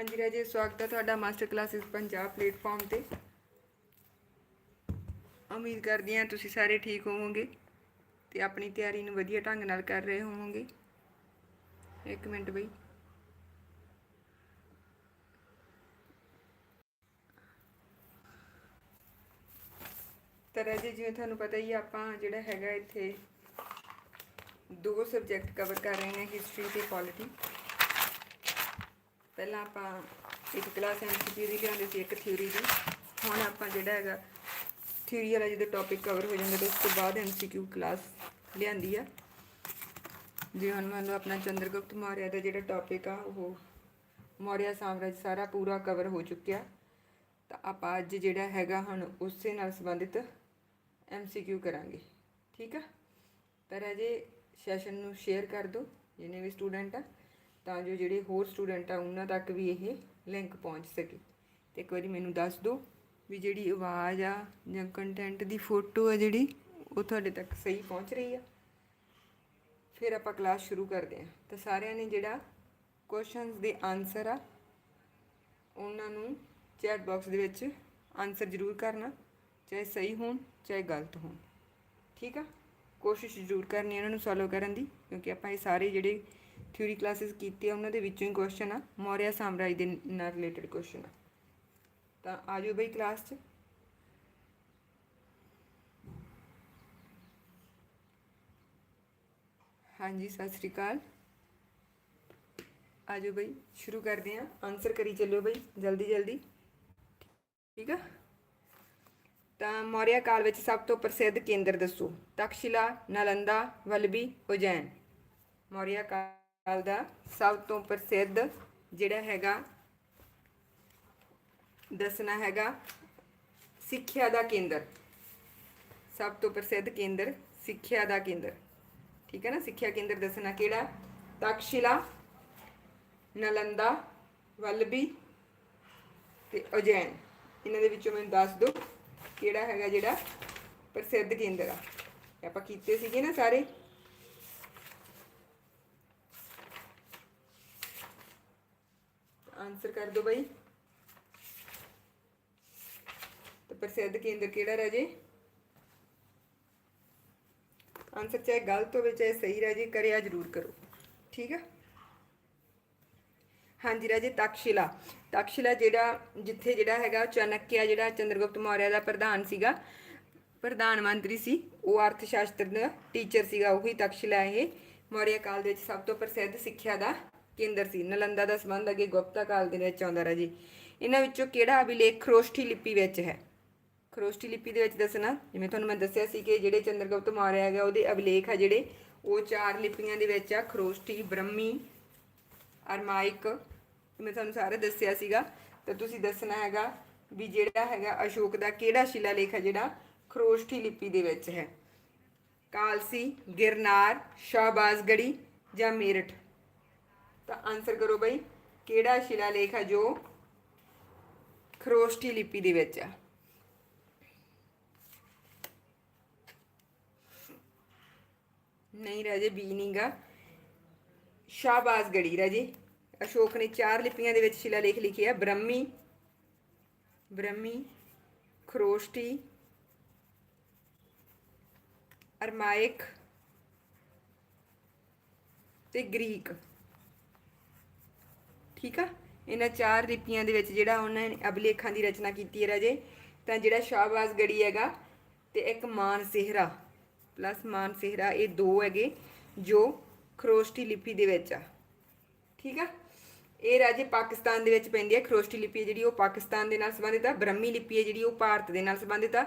ਹਾਂਜੀ ਰਾਜੇ ਸਵਾਗਤ ਹੈ ਤੁਹਾਡਾ ਮਾਸਟਰ ਕਲਾਸਿਸ ਪੰਜਾਬ ਪਲੇਟਫਾਰਮ ਤੇ। ਉਮੀਦ ਕਰਦੀ ਹਾਂ ਤੁਸੀਂ ਸਾਰੇ ਠੀਕ ਹੋਵੋਗੇ ਤੇ ਆਪਣੀ ਤਿਆਰੀ ਨੂੰ ਵਧੀਆ ਢੰਗ ਨਾਲ ਕਰ ਰਹੇ ਹੋਵੋਗੇ। ਇੱਕ ਮਿੰਟ ਬਈ। ਤਾਂ ਰਾਜੇ ਜਿਵੇਂ ਤੁਹਾਨੂੰ ਪਤਾ ਹੀ ਆ, ਆਪਾਂ ਜਿਹੜਾ ਹੈਗਾ ਇੱਥੇ ਦੋ ਸਬਜੈਕਟ ਕਵਰ ਕਰ ਰਹੇ ਹਾਂ ਹਿਸਟਰੀ ਤੇ ਪੋਲਿਟੀ ਪਹਿਲਾਂ ਆਪਾਂ ਇੱਕ ਕਲਾਸ ਐਮਸੀਕਿਊ ਦੀ ਲਿਆਂਦੇ ਸੀ, ਇੱਕ ਥਿਊਰੀ ਦੀ। ਹੁਣ ਆਪਾਂ ਜਿਹੜਾ ਹੈਗਾ ਥਿਊਰੀ ਵਾਲਾ ਜਦੋਂ ਟੌਪਿਕ ਕਵਰ ਹੋ ਜਾਂਦਾ, ਤਾਂ ਉਸ ਤੋਂ ਬਾਅਦ ਐਮਸੀਕਿਊ ਕਲਾਸ ਲਿਆਂਦੀ ਆ। ਜਿਵੇਂ ਹੁਣ ਮੰਨ ਲਓ ਆਪਣਾ ਚੰਦਰਗੁਪਤ ਮੌਰਿਆ ਦਾ ਜਿਹੜਾ ਟੌਪਿਕ ਆ, ਉਹ ਮੌਰਿਆ ਸਾਮਰਾਜ ਸਾਰਾ ਪੂਰਾ ਕਵਰ ਹੋ ਚੁੱਕਿਆ। ਤਾਂ ਆਪਾਂ ਅੱਜ ਜਿਹੜਾ ਹੈਗਾ ਹੁਣ ਉਸੇ ਨਾਲ ਸੰਬੰਧਿਤ ਐਮਸੀਕਿਊ ਕਰਾਂਗੇ। ਠੀਕ ਆ? ਪਰ ਅਜੇ ਸੈਸ਼ਨ ਨੂੰ ਸ਼ੇਅਰ ਕਰ ਦਿਓ, ਜਿੰਨੇ ਵੀ ਸਟੂਡੈਂਟ ਆ। ਤਾਂ ਜੋ ਜਿਹੜੇ ਹੋਰ ਸਟੂਡੈਂਟ ਆ, ਉਹਨਾਂ ਤੱਕ ਵੀ ਇਹ ਲਿੰਕ ਪਹੁੰਚ ਸਕੇ। ਤੇ ਇੱਕ ਵਾਰੀ ਮੈਨੂੰ ਦੱਸ ਦਿਓ ਵੀ ਜਿਹੜੀ ਆਵਾਜ਼ ਆ ਜਾਂ ਕੰਟੈਂਟ ਦੀ ਫੋਟੋ ਆ ਜਿਹੜੀ, ਉਹ ਤੁਹਾਡੇ ਤੱਕ ਸਹੀ ਪਹੁੰਚ ਰਹੀ ਆ। ਫਿਰ ਆਪਾਂ ਕਲਾਸ ਸ਼ੁਰੂ ਕਰਦੇ ਹਾਂ। ਤਾਂ ਸਾਰਿਆਂ ਨੇ ਜਿਹੜਾ ਕੁਐਸਚਨਸ ਦੇ ਆਨਸਰ ਆ, ਉਹਨਾਂ ਨੂੰ ਚੈਟ ਬਾਕਸ ਦੇ ਵਿੱਚ ਆਨਸਰ ਜ਼ਰੂਰ ਕਰਨਾ, ਚਾਹੇ ਸਹੀ ਹੋਣ, ਚਾਹੇ ਗਲਤ ਹੋਣ। ਠੀਕ ਆ? ਕੋਸ਼ਿਸ਼ ਜ਼ਰੂਰ ਕਰਨੀ ਇਹਨਾਂ ਨੂੰ ਸੋਲਵ ਕਰਨ ਦੀ, ਕਿਉਂਕਿ ਆਪਾਂ ਇਹ ਸਾਰੇ ਜਿਹੜੇ ਥਿਊਰੀ ਕਲਾਸਿਸ ਕੀਤੀ ਆ, ਉਹਨਾਂ ਦੇ ਵਿੱਚੋਂ ਹੀ ਕੁਐਸਚਨ ਆ, ਮੌਰਿਆ ਸਾਮਰਾਜ ਦੇ ਨਾਲ ਰਿਲੇਟਡ ਕੁਐਸਚਨ ਆ। ਤਾਂ ਆਜੋ ਬਈ ਕਲਾਸ 'ਚ। ਹਾਂਜੀ, ਸਤਿ ਸ੍ਰੀ ਅਕਾਲ। ਆਜੋ ਬਈ, ਸ਼ੁਰੂ ਕਰਦੇ ਹਾਂ ਆਨਸਰ ਕਰੀ ਚੱਲਿਓ ਬਈ, ਜਲਦੀ ਜਲਦੀ। ਠੀਕ ਆ? ਤਾਂ ਮੌਰੀਆ ਕਾਲ ਵਿੱਚ ਸਭ ਤੋਂ ਪ੍ਰਸਿੱਧ ਕੇਂਦਰ ਦੱਸੋ। ਤਕਸ਼ਿਲਾ, ਨਾਲੰਦਾ, ਵਲਬੀ, ਉਜੈਨ। ਮੌਰਿਆ ਕਾਲ ਦਾ ਸਭ ਤੋਂ ਪ੍ਰਸਿੱਧ ਜਿਹੜਾ ਹੈਗਾ, ਦੱਸਣਾ ਹੈਗਾ, ਸਿੱਖਿਆ ਦਾ ਕੇਂਦਰ। ਸਭ ਤੋਂ ਪ੍ਰਸਿੱਧ ਕੇਂਦਰ ਸਿੱਖਿਆ ਦਾ ਕੇਂਦਰ। ਠੀਕ ਹੈ ਨਾ? ਸਿੱਖਿਆ ਕੇਂਦਰ ਦੱਸਣਾ ਕਿਹੜਾ? ਤਕਸ਼ਿਲਾ, ਨਲੰਦਾ ਵਲਬੀ ਤੇ ਉਜੈਨ। ਇਹਨਾਂ ਦੇ ਵਿੱਚੋਂ ਮੈਨੂੰ ਦੱਸ ਦਿਓ ਕਿਹੜਾ ਹੈਗਾ ਜਿਹੜਾ ਪ੍ਰਸਿੱਧ ਕੇਂਦਰ ਆ। ਆਪਾਂ ਕੀਤੇ ਸੀਗੇ ਨਾ ਸਾਰੇ। ਆਨਸਰ ਕਰ ਦਿਓ ਬਈ। ਤੇ ਪ੍ਰਸਿੱਧ ਕੇਂਦਰ ਕਿਹੜਾ ਰਾਜੇ ਆਨਸਰ ਚਾਹੇ ਗਲਤ ਹੋਵੇ, ਚਾਹੇ ਸਹੀ ਰਾਜੇ ਕਰਿਆ ਜ਼ਰੂਰ ਕਰੋ। ਠੀਕ ਆ? ਹਾਂਜੀ ਰਾਜੇ ਤਕਸ਼ਿਲਾ। ਤਕਸ਼ਿਲਾ ਜਿਹੜਾ, ਜਿੱਥੇ ਜਿਹੜਾ ਹੈਗਾ, ਚਾਣਕਿਆ ਜਿਹੜਾ ਚੰਦਰਗੁਪਤ ਮੌਰਿਆ ਦਾ ਪ੍ਰਧਾਨ ਸੀਗਾ, ਪ੍ਰਧਾਨ ਮੰਤਰੀ ਸੀ, ਉਹ ਅਰਥ ਸ਼ਾਸਤਰ ਦਾ ਟੀਚਰ ਸੀਗਾ, ਉਹੀ ਤਕਸ਼ਿਲਾ ਇਹ। ਮੌਰਿਆ ਕਾਲ ਦੇ ਵਿੱਚ ਸਭ ਤੋਂ ਪ੍ਰਸਿੱਧ ਸਿੱਖਿਆ ਦਾ ਕੇਂਦਰ ਸੀ। ਨਲੰਦਾ ਦਾ ਸੰਬੰਧ ਅੱਗੇ ਗੁਪਤਾ ਕਾਲ ਦੇ ਵਿੱਚ ਆਉਂਦਾ ਰਿਹਾ ਜੀ। ਇਹਨਾਂ ਵਿੱਚੋਂ ਕਿਹੜਾ ਅਭਿਲੇਖ ਖਰੋਸ਼ਠੀ ਲਿਪੀ ਵਿੱਚ ਹੈ? ਖਰੋਸ਼ਟੀ ਲਿਪੀ ਦੇ ਵਿੱਚ ਦੱਸਣਾ, ਜਿਵੇਂ ਤੁਹਾਨੂੰ ਮੈਂ ਦੱਸਿਆ ਸੀ ਕਿ ਜਿਹੜੇ ਚੰਦਰਗੁਪਤ ਮਾਰਿਆ ਹੈਗਾ, ਉਹਦੇ ਅਭਿਲੇਖ ਆ ਜਿਹੜੇ, ਉਹ ਚਾਰ ਲਿਪੀਆਂ ਦੇ ਵਿੱਚ ਆ, ਖਰੋਸ਼ਠੀ, ਬ੍ਰਹਮੀ, ਅਰਮਾਇਕ ਮੈਂ ਤੁਹਾਨੂੰ ਸਾਰੇ ਦੱਸਿਆ ਸੀਗਾ। ਤਾਂ ਤੁਸੀਂ ਦੱਸਣਾ ਹੈਗਾ ਵੀ ਜਿਹੜਾ ਹੈਗਾ ਅਸ਼ੋਕ ਦਾ ਕਿਹੜਾ ਸ਼ਿਲਾਲੇਖ ਹੈ ਜਿਹੜਾ ਖਰੋਸ਼ਠੀ ਲਿਪੀ ਦੇ ਵਿੱਚ ਹੈ? ਕਾਲਸੀ, ਗਿਰਨਾਰ, ਸ਼ਾਹਬਾਜ਼ਗੜੀ ਜਾਂ ਮੇਰਠ? ਤਾਂ ਆਨਸਰ ਕਰੋ ਬਈ, ਕਿਹੜਾ ਸ਼ਿਲਾਲੇਖ ਹੈ ਜੋ ਖਰੋਸ਼ਟੀ ਲਿਪੀ ਦੇ ਵਿੱਚ ਆ? ਨਹੀਂ ਰਾਜੇ ਬੀ ਨਹੀਂਗਾ ਸ਼ਾਹਬਾਜ਼ਗੜੀ ਰਾਜੇ, ਅਸ਼ੋਕ ਨੇ ਚਾਰ ਲਿਪੀਆਂ ਦੇ ਵਿੱਚ ਸ਼ਿਲਾਲੇਖ ਲਿਖਿਆ ਬ੍ਰਹਮੀ ਬ੍ਰਹਮੀ, ਖਰੋਸ਼ਟੀ, ਅਰਮਾਇਕ ਤੇ ਗ੍ਰੀਕ। ਠੀਕ ਆ? ਇਹਨਾਂ ਚਾਰ ਲਿਪੀਆਂ ਦੇ ਵਿੱਚ ਜਿਹੜਾ ਉਹਨਾਂ ਨੇ ਅਭਿਲੇਖਾਂ ਦੀ ਰਚਨਾ ਕੀਤੀ ਹੈ ਰਾਜੇ, ਤਾਂ ਜਿਹੜਾ ਸ਼ਾਹਬਾਜ਼ ਗੜੀ ਹੈਗਾ ਤੇ ਇੱਕ ਮਾਨ ਸਿਹਰਾ ਪਲੱਸ ਮਾਨ ਸਿਹਰਾ, ਇਹ ਦੋ ਹੈਗੇ ਜੋ ਖਰੋਸ਼ਟੀ ਲਿਪੀ ਦੇ ਵਿੱਚ ਆ। ਠੀਕ ਆ? ਇਹ ਰਾਜੇ ਪਾਕਿਸਤਾਨ ਦੇ ਵਿੱਚ ਪੈਂਦੀ ਹੈ। ਖਰੋਸ਼ਟੀ ਲਿਪੀ ਹੈ ਜਿਹੜੀ, ਉਹ ਪਾਕਿਸਤਾਨ ਦੇ ਨਾਲ ਸੰਬੰਧਿਤ ਆ। ਬ੍ਰਹਮੀ ਲਿਪੀ ਹੈ ਜਿਹੜੀ, ਉਹ ਭਾਰਤ ਦੇ ਨਾਲ ਸੰਬੰਧਿਤ ਆ।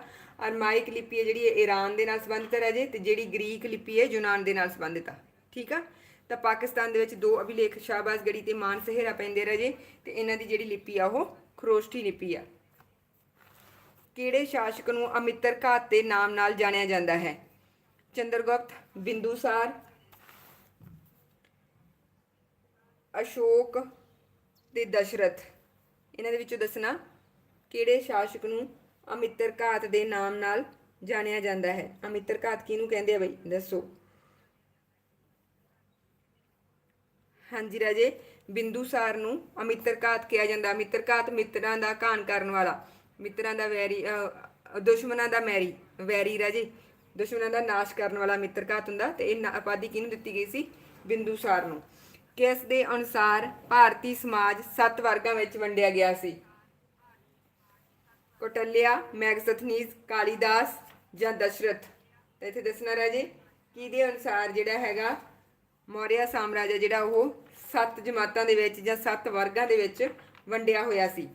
ਅਰਮਾਇਕ ਲਿਪੀ ਹੈ ਜਿਹੜੀ, ਇਹ ਈਰਾਨ ਦੇ ਨਾਲ ਸੰਬੰਧਿਤ ਹੈ ਰਾਜੇ, ਤੇ ਜਿਹੜੀ ਗ੍ਰੀਕ ਲਿਪੀ ਹੈ, ਯੂਨਾਨ ਦੇ ਨਾਲ ਸੰਬੰਧਿਤ ਆ। ਠੀਕ ਆ? ਤਾਂ ਪਾਕਿਸਤਾਨ ਦੇ ਵਿੱਚ ਦੋ ਅਭਿਲੇਖ ਸ਼ਾਹਬਾਜ਼ ਗੜੀ ਤੇ ਮਾਨ ਸਹਿਰਾ ਪੈਂਦੇ ਰਾਜੇ ਤੇ ਇਹਨਾਂ ਦੀ ਜਿਹੜੀ ਲਿਪੀ ਆ ਉਹ ਖਰੋਸ਼ਟੀ ਲਿਪੀ ਆ। ਕਿਹੜੇ ਸ਼ਾਸਕ ਨੂੰ ਅਮਿੱਤਰ ਘਾਤ ਦੇ ਨਾਮ ਨਾਲ ਜਾਣਿਆ ਜਾਂਦਾ ਹੈ? ਚੰਦਰਗੁਪਤ, ਬਿੰਦੂਸਾਰ, ਅਸ਼ੋਕ ਤੇ ਦਸ਼ਰਥ। ਇਹਨਾਂ ਦੇ ਵਿੱਚੋਂ ਦੱਸਣਾ, ਕਿਹੜੇ ਸ਼ਾਸਕ ਨੂੰ ਅਮਿੱਤਰ ਘਾਤ ਦੇ ਨਾਮ ਨਾਲ ਜਾਣਿਆ ਜਾਂਦਾ ਹੈ? ਅਮਿੱਤਰ ਘਾਤ ਕਿਹਨੂੰ ਕਹਿੰਦੇ ਆ ਬਈ? ਦੱਸੋ। ਹਾਂਜੀ ਰਾਜੇ ਬਿੰਦੂਸਾਰ ਨੂੰ ਅਮਿੱਤਰਘਾਤ ਕਿਹਾ ਜਾਂਦਾ। ਅਮਿੱਤਰਘਾਤ ਮਿੱਤਰਾਂ ਦਾ ਘਾਣ ਕਰਨ ਵਾਲਾ। ਮਿੱਤਰਾਂ ਦਾ ਵੈਰੀ ਦੁਸ਼ਮਣਾਂ ਦਾ ਮੈਰੀ। ਵੈਰੀ ਰਾਜੇ, ਦੁਸ਼ਮਣਾਂ ਦਾ ਨਾਸ਼ ਕਰਨ ਵਾਲਾ ਮਿੱਤਰਘਾਤ ਹੁੰਦਾ ਤੇ ਇਹ ਨਾ- ਉਪਾਧੀ ਕਿਹਨੂੰ ਦਿੱਤੀ ਗਈ ਸੀ? ਬਿੰਦੂਸਾਰ ਨੂੰ। ਕਿਸ ਦੇ ਅਨੁਸਾਰ ਭਾਰਤੀ ਸਮਾਜ ਸੱਤ ਵਰਗਾਂ ਵਿੱਚ ਵੰਡਿਆ ਗਿਆ ਸੀ। ਕੋਟਲਿਆ ਮੈਗਸਥਨੀਜ਼ ਕਾਲੀਦਾਸ ਜਾਂ ਦਸ਼ਰਥ। ਤੇ ਇੱਥੇ ਦੱਸਣਾ ਰਾਜੇ, ਕਿਹਦੇ ਅਨੁਸਾਰ ਜਿਹੜਾ ਹੈਗਾ ਮੌਰਿਆ ਸਾਮਰਾਜ ਹੈ ਜਿਹੜਾ ਉਹ ਸੱਤ ਜਮਾਤਾਂ ਦੇ ਵਿੱਚ ਜਾਂ ਸੱਤ ਵਰਗਾਂ ਦੇ ਵਿੱਚ ਵੰਡਿਆ ਹੋਇਆ ਸੀ।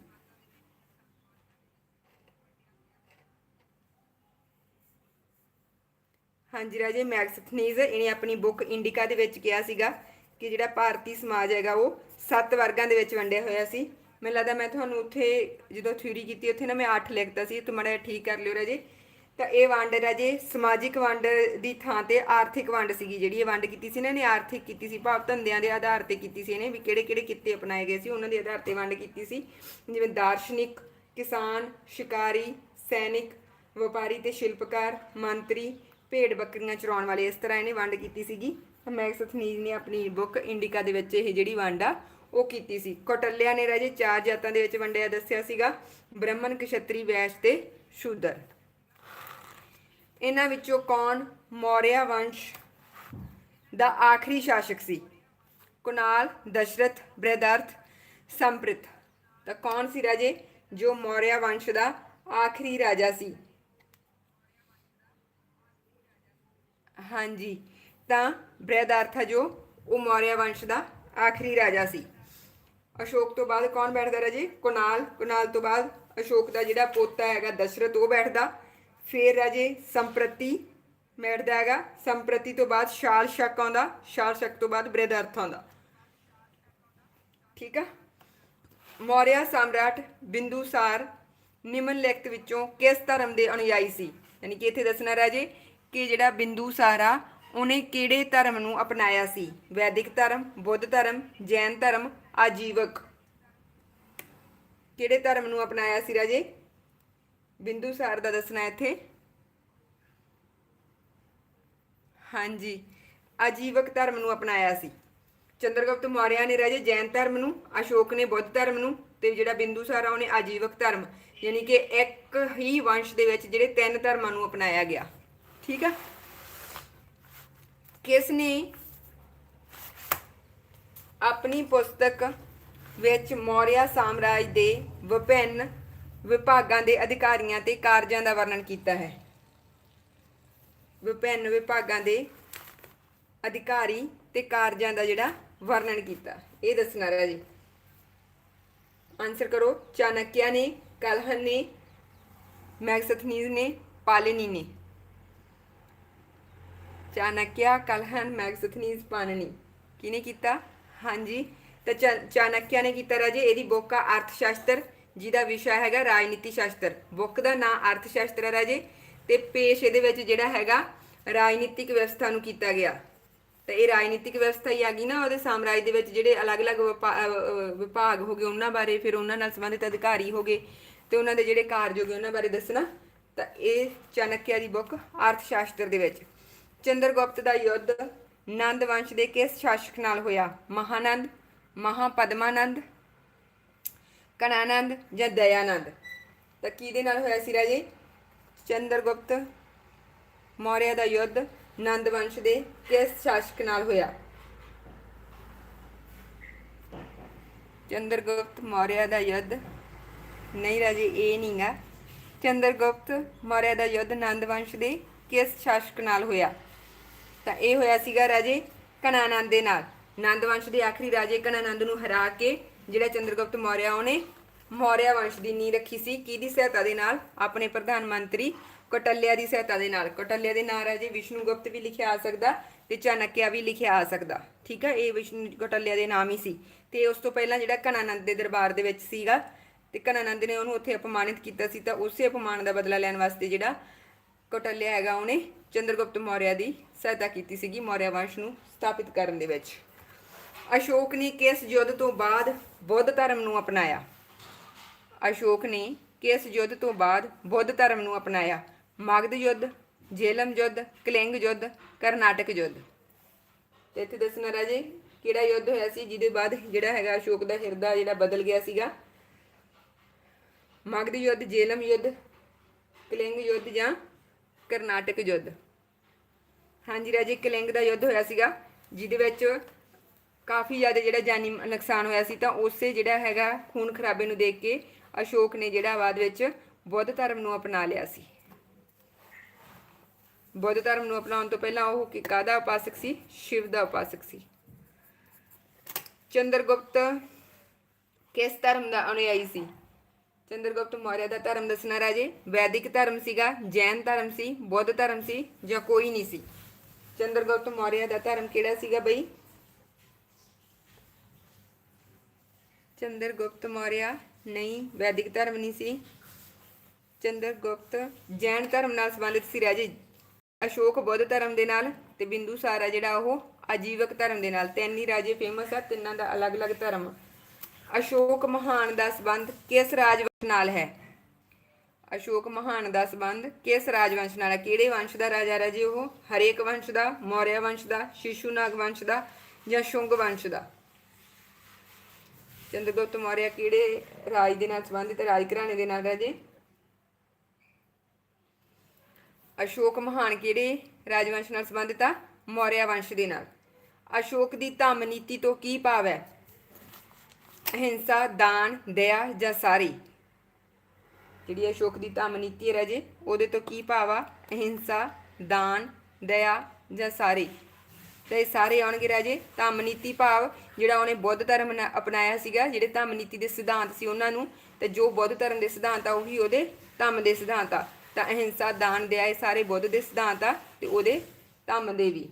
ਹਾਂਜੀ ਰਾਜੇ ਮੈਗਸਥਨੀਜ਼ ਇਹਨੇ ਆਪਣੀ ਬੁੱਕ ਇੰਡੀਕਾ ਦੇ ਵਿੱਚ ਕਿਹਾ ਸੀਗਾ ਕਿ ਜਿਹੜਾ ਭਾਰਤੀ ਸਮਾਜ ਹੈਗਾ ਉਹ ਸੱਤ ਵਰਗਾਂ ਦੇ ਵਿੱਚ ਵੰਡਿਆ ਹੋਇਆ ਸੀ। ਮੈਨੂੰ ਲੱਗਦਾ ਮੈਂ ਤੁਹਾਨੂੰ ਉੱਥੇ ਜਦੋਂ ਥਿਊਰੀ ਕੀਤੀ, ਉੱਥੇ ਨਾ ਮੈਂ 8 ਲਿਖਤਾ ਸੀ। ਤੇ ਮਾੜਾ ਠੀਕ ਕਰ ਲਿਓ ਰਾਜੇ। ਤਾਂ ਇਹ ਵੰਡ ਰਾਜੇ, ਸਮਾਜਿਕ ਵੰਡ ਦੀ ਥਾਂ ਤੇ ਆਰਥਿਕ ਵੰਡ ਸੀਗੀ ਜਿਹੜੀ ਇਹ ਵੰਡ ਕੀਤੀ ਸੀ ਇਹਨਾਂ ਨੇ ਆਰਥਿਕ ਕੀਤੀ ਸੀ, ਭਾਵ ਧੰਦਿਆਂ ਦੇ ਆਧਾਰ ਤੇ ਕੀਤੀ ਸੀ ਇਹਨੇ ਵੀ ਕਿਹੜੇ ਕਿਹੜੇ ਕਿੱਤੇ ਅਪਣਾਏ ਗਏ ਸੀ, ਉਹਨਾਂ ਦੇ ਆਧਾਰ ਤੇ ਵੰਡ ਕੀਤੀ ਸੀ। ਜਿਵੇਂ ਦਾਰਸ਼ਨਿਕ, ਕਿਸਾਨ, ਸ਼ਿਕਾਰੀ, ਸੈਨਿਕ, ਵਪਾਰੀ ਤੇ ਸ਼ਿਲਪਕਾਰ, ਮੰਤਰੀ, ਭੇਡ ਬੱਕਰੀਆਂ ਚਰਾਉਣ ਵਾਲੇ ਇਸ ਤਰ੍ਹਾਂ ਇਹਨੇ ਵੰਡ ਕੀਤੀ ਸੀਗੀ। ਤਾਂ ਮੈਕਸਥਨੀਜ਼ ਨੇ ਆਪਣੀ ਬੁੱਕ ਇੰਡੀਕਾ ਦੇ ਵਿੱਚ ਇਹ ਜਿਹੜੀ ਵੰਡ ਆ, ਉਹ ਕੀਤੀ ਸੀ। ਕੋਟਲਿਆ ਨੇ ਰਾਜੇ ਚਾਰ ਜਾਤਾਂ ਦੇ ਵਿੱਚ ਵੰਡਿਆ, ਦੱਸਿਆ ਸੀਗਾ, ਬ੍ਰਾਹਮਣ, ਕਸ਼ਤਰੀ, ਵੈਸ਼ ਤੇ ਸ਼ੂਦਰ। ਇਹਨਾਂ ਵਿੱਚੋਂ ਕੌਣ ਮੌਰਿਆ ਵੰਸ਼ ਦਾ ਆਖਰੀ ਸ਼ਾਸਕ ਸੀ? ਕੁਨਾਲ, ਦਸ਼ਰਥ ਬ੍ਰਹਦਰਥ ਸੰਪ੍ਰਿਤ। ਤਾਂ ਕੌਣ ਸੀ ਰਾਜੇ ਜੋ ਮੌਰਿਆ ਵੰਸ਼ ਦਾ ਆਖਰੀ ਰਾਜਾ ਸੀ? ਹਾਂਜੀ, ਤਾਂ ਬ੍ਰਹਦਰਥ ਆ ਜੋ ਉਹ ਮੌਰਿਆ ਵੰਸ਼ ਦਾ ਆਖਰੀ ਰਾਜਾ ਸੀ। ਅਸ਼ੋਕ ਤੋਂ ਬਾਅਦ ਕੌਣ ਬੈਠਦਾ ਰਾਜੇ? ਕੁਨਾਲ। ਕੁਨਾਲ ਤੋਂ ਬਾਅਦ ਅਸ਼ੋਕ ਦਾ ਜਿਹੜਾ ਪੋਤਾ ਹੈਗਾ ਦਸ਼ਰਥ, ਉਹ ਬੈਠਦਾ। ਫਿਰ ਰਾਜੇ ਸੰਪ੍ਰਤੀ ਮਿਲਦਾ ਹੈਗਾ। ਸੰਪ੍ਰਤੀ ਤੋਂ ਬਾਅਦ ਸ਼ਾਲ ਸ਼ਕ ਆਉਂਦਾ ਸ਼ਾਲ ਸ਼ਕ ਤੋਂ ਬਾਅਦ ਬ੍ਰਹਦਰਥ ਆਉਂਦਾ। ਠੀਕ ਆ? ਮੌਰਿਆ ਸਮਰਾਟ ਬਿੰਦੂਸਾਰ ਨਿਮਨਲਿਖਤ ਵਿੱਚੋਂ ਕਿਸ ਧਰਮ ਦੇ ਅਨੁਯਾਈ ਸੀ? ਯਾਨੀ ਕਿ ਇੱਥੇ ਦੱਸਣਾ ਰਾਜੇ ਕਿ ਜਿਹੜਾ ਬਿੰਦੂਸਾਰ ਆ, ਉਹਨੇ ਕਿਹੜੇ ਧਰਮ ਨੂੰ ਅਪਣਾਇਆ ਸੀ? ਵੈਦਿਕ ਧਰਮ, ਬੁੱਧ ਧਰਮ, ਜੈਨ ਧਰਮ, ਆਜੀਵਕ। ਕਿਹੜੇ ਧਰਮ ਨੂੰ ਅਪਣਾਇਆ ਸੀ ਰਾਜੇ? ਬਿੰਦੂਸਾਰ ਦਾ ਦੱਸਣਾ ਇੱਥੇ। ਹਾਂਜੀ, ਆਜੀਵਕ ਧਰਮ ਨੂੰ ਅਪਣਾਇਆ ਸੀ। ਚੰਦਰਗੁਪਤ ਮੌਰਿਆ ਨੇ ਰਾਜੇ ਜੈਨ ਧਰਮ ਨੂੰ, ਅਸ਼ੋਕ ਨੇ ਬੁੱਧ ਧਰਮ ਨੂੰ ਤੇ ਜਿਹੜਾ ਬਿੰਦੂਸਾਰ ਆ ਉਹਨੇ ਆਜੀਵਕ ਧਰਮ, ਯਾਨੀ ਕਿ ਇੱਕ ਹੀ ਵੰਸ਼ ਦੇ ਵਿੱਚ ਜਿਹੜੇ ਤਿੰਨ ਧਰਮਾਂ ਨੂੰ ਅਪਣਾਇਆ ਗਿਆ। ਠੀਕ ਆ? ਕਿਸ ਨੇ ਆਪਣੀ ਪੁਸਤਕ ਵਿੱਚ ਮੌਰਿਆ ਸਾਮਰਾਜ ਦੇ ਵਿਭਿੰਨ ਵਿਭਾਗਾਂ ਦੇ ਅਧਿਕਾਰੀਆਂ ਤੇ ਕਾਰਜਾਂ ਦਾ ਵਰਣਨ ਕੀਤਾ ਹੈ। ਵਿਭਿੰਨ ਵਿਭਾਗਾਂ ਦੇ ਅਧਿਕਾਰੀ ਤੇ ਕਾਰਜਾਂ ਦਾ ਜਿਹੜਾ ਵਰਣਨ ਕੀਤਾ। ਇਹ ਦੱਸਣਾ ਰਿਹਾ ਜੀ। ਆਨਸਰ ਕਰੋ। ਚਾਣਕਿਆ ਨੇ ਕਲਹਨ ਨੇ ਮੈਗਸਥਨੀਜ਼ ਨੇ ਪਾਲਿਨੀ ਨੇ। ਚਾਣਕਿਆ ਕਲਹਨ ਮੈਗਸਥਨੀਜ਼ ਪਾਲਨੀ ਕਿਹਨੇ ਕੀਤਾ? ਹਾਂਜੀ। ਤਾਂ ਚਾ- ਚਾਣਕਿਆ ਨੇ ਕੀਤਾ ਰਾਜੇ। ਇਹਦੀ ਬੋਕਾ ਆ ਅਰਥ ਸ਼ਾਸਤਰ ਜਿਹਦਾ ਵਿਸ਼ਾ ਹੈਗਾ ਰਾਜਨੀਤੀ ਸ਼ਾਸਤਰ। ਬੁੱਕ ਦਾ ਨਾਂ ਅਰਥ ਸ਼ਾਸਤਰ ਹੈ ਰਾਜੇ। ਤੇ ਪੇਸ਼ ਇਹਦੇ ਵਿੱਚ ਜਿਹੜਾ ਹੈਗਾ, ਰਾਜਨੀਤਿਕ ਵਿਵਸਥਾ ਨੂੰ ਕੀਤਾ ਗਿਆ। ਤੇ ਇਹ ਰਾਜਨੀਤਿਕ ਵਿਵਸਥਾ ਹੀ ਆ ਗਈ ਨਾ, ਉਹਦੇ ਸਾਮਰਾਜ ਦੇ ਵਿੱਚ ਜਿਹੜੇ ਅਲੱਗ-ਅਲੱਗ ਵਿਭਾ- ਵਿਭਾਗ ਹੋ ਗਏ ਉਹਨਾਂ ਬਾਰੇ, ਫਿਰ ਉਹਨਾਂ ਨਾਲ ਸੰਬੰਧਿਤ ਅਧਿਕਾਰੀ ਹੋ ਗਏ ਤੇ ਉਹਨਾਂ ਦੇ ਜਿਹੜੇ ਕਾਰਜ ਹੋ ਗਏ ਉਹਨਾਂ ਬਾਰੇ ਦੱਸਣਾ। ਤਾਂ ਇਹ ਚਾਣਕਿਆ ਦੀ ਬੁੱਕ ਅਰਥ ਸ਼ਾਸਤਰ ਦੇ ਵਿੱਚ। ਚੰਦਰਗੁਪਤ ਦਾ ਯੁੱਧ ਨੰਦ ਵੰਸ਼ ਦੇ ਕਿਸ ਸ਼ਾਸਕ ਨਾਲ ਹੋਇਆ? ਮਹਾਨੰਦ, ਮਹਾਪਦਮਾਨੰਦ ਕਣਾਨੰਦ ਜਾਂ ਦਇਆਨੰਦ? ਤਾਂ ਕਿਹਦੇ ਨਾਲ ਹੋਇਆ ਸੀ ਰਾਜੇ? ਚੰਦਰਗੁਪਤ, ਮੌਰਿਆ ਦਾ ਯੁੱਧ, ਨੰਦ ਵੰਸ਼ ਦੇ ਕਿਸ ਸ਼ਾਸਕ ਨਾਲ ਹੋਇਆ? ਚੰਦਰਗੁਪਤ, ਮੌਰਿਆ ਦਾ ਯੁੱਧ? ਨਹੀਂ ਰਾਜੇ, ਇਹ ਨਹੀਂਗਾ। ਚੰਦਰਗੁਪਤ, ਮੌਰਿਆ ਦਾ ਯੁੱਧ, ਨੰਦ ਵੰਸ਼ ਦੇ ਕਿਸ ਸ਼ਾਸਕ ਨਾਲ ਹੋਇਆ? ਤਾਂ ਇਹ ਹੋਇਆ ਸੀਗਾ ਰਾਜੇ ਕਣਾਨੰਦ ਦੇ ਨਾਲ। ਨੰਦ ਵੰਸ਼ ਦੇ ਆਖਰੀ ਰਾਜੇ ਕਣਾਨੰਦ ਨੂੰ ਹਰਾ ਕੇ ਜਿਹੜਾ ਚੰਦਰਗੁਪਤ ਮੌਰਿਆ, ਉਹਨੇ ਮੌਰਿਆ ਵੰਸ਼ ਦੀ ਨੀਂਹ ਰੱਖੀ ਸੀ। ਕਿਹਦੀ ਸਹਾਇਤਾ ਦੇ ਨਾਲ? ਆਪਣੇ ਪ੍ਰਧਾਨ ਮੰਤਰੀ ਕੋਟਲਿਆ ਦੀ ਸਹਾਇਤਾ ਦੇ ਨਾਲ। ਕੋਟਲਿਆ ਦੇ ਨਾਂ ਰਾਜੇ ਵਿਸ਼ਨੂਗੁਪਤ ਵੀ ਲਿਖਿਆ ਆ ਸਕਦਾ ਤੇ ਚਾਣਕਿਆ ਵੀ ਲਿਖਿਆ ਆ ਸਕਦਾ। ਠੀਕ ਆ, ਇਹ ਵਿਸ਼ਨੂੰ ਕੋਟਲਿਆ ਦੇ ਨਾਮ ਹੀ ਸੀ। ਤੇ ਉਸ ਤੋਂ ਪਹਿਲਾਂ ਜਿਹੜਾ ਕਣਾਨੰਦ ਦੇ ਦਰਬਾਰ ਦੇ ਵਿੱਚ ਸੀਗਾ, ਤੇ ਕਣਾਨੰਦ ਨੇ ਉਹਨੂੰ ਉੱਥੇ ਅਪਮਾਨਿਤ ਕੀਤਾ ਸੀ ਤਾਂ ਉਸੇ ਅਪਮਾਨ ਦਾ ਬਦਲਾ ਲੈਣ ਵਾਸਤੇ ਜਿਹੜਾ ਕੋਟਲਿਆ ਹੈਗਾ, ਉਹਨੇ ਚੰਦਰਗੁਪਤ ਮੌਰਿਆ ਦੀ ਸਹਾਇਤਾ ਕੀਤੀ ਸੀਗੀ, ਮੌਰਿਆ ਵੰਸ਼ ਨੂੰ ਸਥਾਪਿਤ ਕਰਨ ਦੇ ਵਿੱਚ। ਅਸ਼ੋਕ ਨੇ ਕਿਸ ਯੁੱਧ ਤੋਂ ਬਾਅਦ ਬੁੱਧ ਧਰਮ ਨੂੰ ਅਪਣਾਇਆ? ਅਸ਼ੋਕ ਨੇ ਕਿਸ ਯੁੱਧ ਤੋਂ ਬਾਅਦ ਬੁੱਧ ਧਰਮ ਨੂੰ ਅਪਣਾਇਆ? ਮਗਧ ਯੁੱਧ, ਜੇਲਮ ਯੁੱਧ, ਕਲਿੰਗ ਯੁੱਧ, ਕਰਨਾਟਕ ਯੁੱਧ। ਤੇ ਇੱਥੇ ਦੱਸਣਾ ਰਾਜੇ, ਕਿਹੜਾ ਯੁੱਧ ਹੋਇਆ ਸੀ, ਜਿਹਦੇ ਬਾਅਦ ਜਿਹੜਾ ਹੈਗਾ ਅਸ਼ੋਕ ਦਾ ਹਿਰਦਾ ਜਿਹੜਾ ਬਦਲ ਗਿਆ ਸੀਗਾ? ਮਗਧ ਯੁੱਧ, ਜੇਲਮ ਯੁੱਧ, ਕਲਿੰਗ ਯੁੱਧ ਜਾਂ ਕਰਨਾਟਕ ਯੁੱਧ? ਹਾਂਜੀ ਰਾਜੇ, ਕਲਿੰਗ ਦਾ ਯੁੱਧ ਹੋਇਆ ਸੀਗਾ, ਜਿਹਦੇ ਵਿੱਚ ਕਾਫੀ ਜ਼ਿਆਦਾ ਜਿਹੜਾ ਜਾਨੀ ਨੁਕਸਾਨ ਹੋਇਆ ਸੀ ਤਾਂ ਉਸੇ ਜਿਹੜਾ ਹੈਗਾ ਖੂਨ ਖਰਾਬੇ ਨੂੰ ਦੇਖ ਕੇ ਅਸ਼ੋਕ ਨੇ ਜਿਹੜਾ ਬਾਅਦ ਵਿੱਚ ਬੁੱਧ ਧਰਮ ਨੂੰ ਅਪਣਾ ਲਿਆ ਸੀ। ਬੁੱਧ ਧਰਮ ਨੂੰ ਅਪਣਾਉਣ ਤੋਂ ਪਹਿਲਾਂ ਉਹ ਕਿ ਕਾਹਦਾ ਉਪਾਸਕ ਸੀ? ਸ਼ਿਵ ਦਾ ਉਪਾਸਕ ਸੀ। ਚੰਦਰਗੁਪਤ ਕਿਸ ਧਰਮ ਦਾ ਅਨੁਯਾਈ ਸੀ? ਚੰਦਰਗੁਪਤ ਮੌਰਿਆ ਦਾ ਧਰਮ ਦੱਸਣਾ ਰਾਜੇ। ਵੈਦਿਕ ਧਰਮ ਸੀਗਾ, ਜੈਨ ਧਰਮ ਸੀ, ਬੁੱਧ ਧਰਮ ਸੀ ਜਾਂ ਕੋਈ ਨਹੀਂ ਸੀ। ਚੰਦਰਗੁਪਤ ਮੌਰਿਆ ਦਾ ਧਰਮ ਕਿਹੜਾ ਸੀਗਾ ਬਈ? ਚੰਦਰਗੁਪਤ ਮੌਰਿਆ, ਨਹੀਂ, ਵੈਦਿਕ ਧਰਮ ਨਹੀਂ ਸੀ। ਚੰਦਰਗੁਪਤ ਜੈਨ ਧਰਮ ਨਾਲ ਸੰਬੰਧਿਤ ਸੀ ਰਾਜੇ। ਅਸ਼ੋਕ ਬੁੱਧ ਧਰਮ ਦੇ ਨਾਲ ਤੇ ਬਿੰਦੂਸਾਰ ਆ ਜਿਹੜਾ ਉਹ ਆਜੀਵਕ ਧਰਮ ਦੇ ਨਾਲ। ਤਿੰਨ ਹੀ ਰਾਜੇ ਫੇਮਸ ਆ, ਤਿੰਨਾਂ ਦਾ ਅਲੱਗ-ਅਲੱਗ ਧਰਮ। ਅਸ਼ੋਕ ਮਹਾਨ ਦਾ ਸੰਬੰਧ ਕਿਸ ਰਾਜਵੰਸ਼ ਨਾਲ ਹੈ? ਅਸ਼ੋਕ ਮਹਾਨ ਦਾ ਸੰਬੰਧ ਕਿਸ ਰਾਜਵੰਸ਼ ਨਾਲ ਹੈ? ਕਿਹੜੇ ਵੰਸ਼ ਦਾ ਰਾਜਾ ਰਾਜੇ ਉਹ? ਹਰੇਕ ਵੰਸ਼ ਦਾ, ਮੌਰਿਆ ਵੰਸ਼ ਦਾ, ਸ਼ਿਸ਼ੂ ਨਾਗ ਵੰਸ਼ ਦਾ ਜਾਂ ਸ਼ੁੰਗ ਵੰਸ਼ ਦਾ? ਚੰਦਰਗੁਪਤ ਮੌਰਿਆ ਕਿਹੜੇ ਰਾਜ ਦੇ ਨਾਲ ਸੰਬੰਧਿਤ ਰਾਜ ਘਰਾਣੇ ਦੇ ਨਾਲ ਰਾਜੇ? ਅਸ਼ੋਕ ਮਹਾਨ ਕਿਹੜੇ ਰਾਜਵੰਸ਼ ਨਾਲ ਸੰਬੰਧਿਤ ਆ? ਮੌਰਿਆ ਵੰਸ਼ ਦੇ ਨਾਲ। ਅਸ਼ੋਕ ਦੀ ਧੰਮ ਨੀਤੀ ਤੋਂ ਕੀ ਭਾਵ ਹੈ? ਅਹਿੰਸਾ, ਦਾਨ, ਦਇਆ ਜਾਂ ਸਾਰੀ? ਜਿਹੜੀ ਅਸ਼ੋਕ ਦੀ ਧੰਮ ਨੀਤੀ ਹੈ ਰਾਜੇ, ਉਹਦੇ ਤੋਂ ਕੀ ਭਾਵ ਆ? ਅਹਿੰਸਾ, ਦਾਨ, ਦਇਆ ਜਾਂ ਸਾਰੀ? ਤੇ ਇਹ ਸਾਰੇ ਆਉਣਗੇ ਰਾਜੇ ਧੰਮ ਨੀਤੀ ਭਾਵ, ਜਿਹੜਾ ਉਹਨੇ ਬੁੱਧ ਧਰਮ ਨਾ- ਅਪਣਾਇਆ ਸੀਗਾ, ਜਿਹੜੇ ਧੰਮ ਨੀਤੀ ਦੇ ਸਿਧਾਂਤ ਸੀ ਉਹਨਾਂ ਨੂੰ, ਤੇ ਜੋ ਬੁੱਧ ਧਰਮ ਦੇ ਸਿਧਾਂਤ ਆ, ਉਹੀ ਉਹਦੇ ਧੰਮ ਦੇ ਸਿਧਾਂਤ ਆ। ਤਾਂ ਅਹਿੰਸਾ, ਦਾਨ, ਦਇਆ, ਇਹ ਸਾਰੇ ਬੁੱਧ ਦੇ ਸਿਧਾਂਤ ਆ, ਤੇ ਉਹਦੇ ਧੰਮ ਦੇ ਵੀ।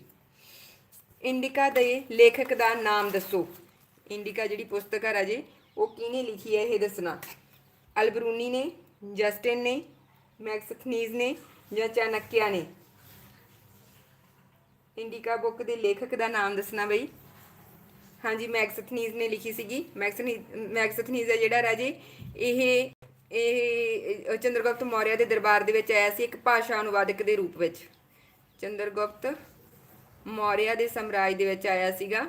ਇੰਡਿਕਾ ਦੇ ਲੇਖਕ ਦਾ ਨਾਮ ਦੱਸੋ। ਇੰਡਿਕਾ ਜਿਹੜੀ ਪੁਸਤਕ ਆ ਰਾਜੇ, ਉਹ ਕਿਹਨੇ ਲਿਖੀ ਹੈ ਇਹ ਦੱਸਣਾ? ਅਲਬਰੂਨੀ ਨੇ, ਜਸਟਿਨ ਨੇ, ਮੈਕਸਥਨੀਜ਼ ਨੇ ਜਾਂ ਚਾਣਕਿਆ ਨੇ? ਇੰਡੀਕਾ ਬੁੱਕ ਦੇ ਲੇਖਕ ਦਾ ਨਾਮ ਦੱਸਣਾ ਬਈ। ਹਾਂਜੀ ਮੈਕਸਥਨੀਜ਼ ਨੇ ਲਿਖੀ ਸੀਗੀ। ਮੈਕਸਥਨੀਜ਼ ਮੈਕਸਥਨੀਜ਼ ਹੈ ਜਿਹੜਾ ਰਾਜੇ, ਇਹ ਇਹ ਚੰਦਰਗੁਪਤ ਮੌਰਿਆ ਦੇ ਦਰਬਾਰ ਦੇ ਵਿੱਚ ਆਇਆ ਸੀ ਇੱਕ ਭਾਸ਼ਾ ਅਨੁਵਾਦਕ ਦੇ ਰੂਪ ਵਿੱਚ। ਚੰਦਰਗੁਪਤ ਮੌਰਿਆ ਦੇ ਸਮਰਾਜ ਦੇ ਵਿੱਚ ਆਇਆ ਸੀਗਾ,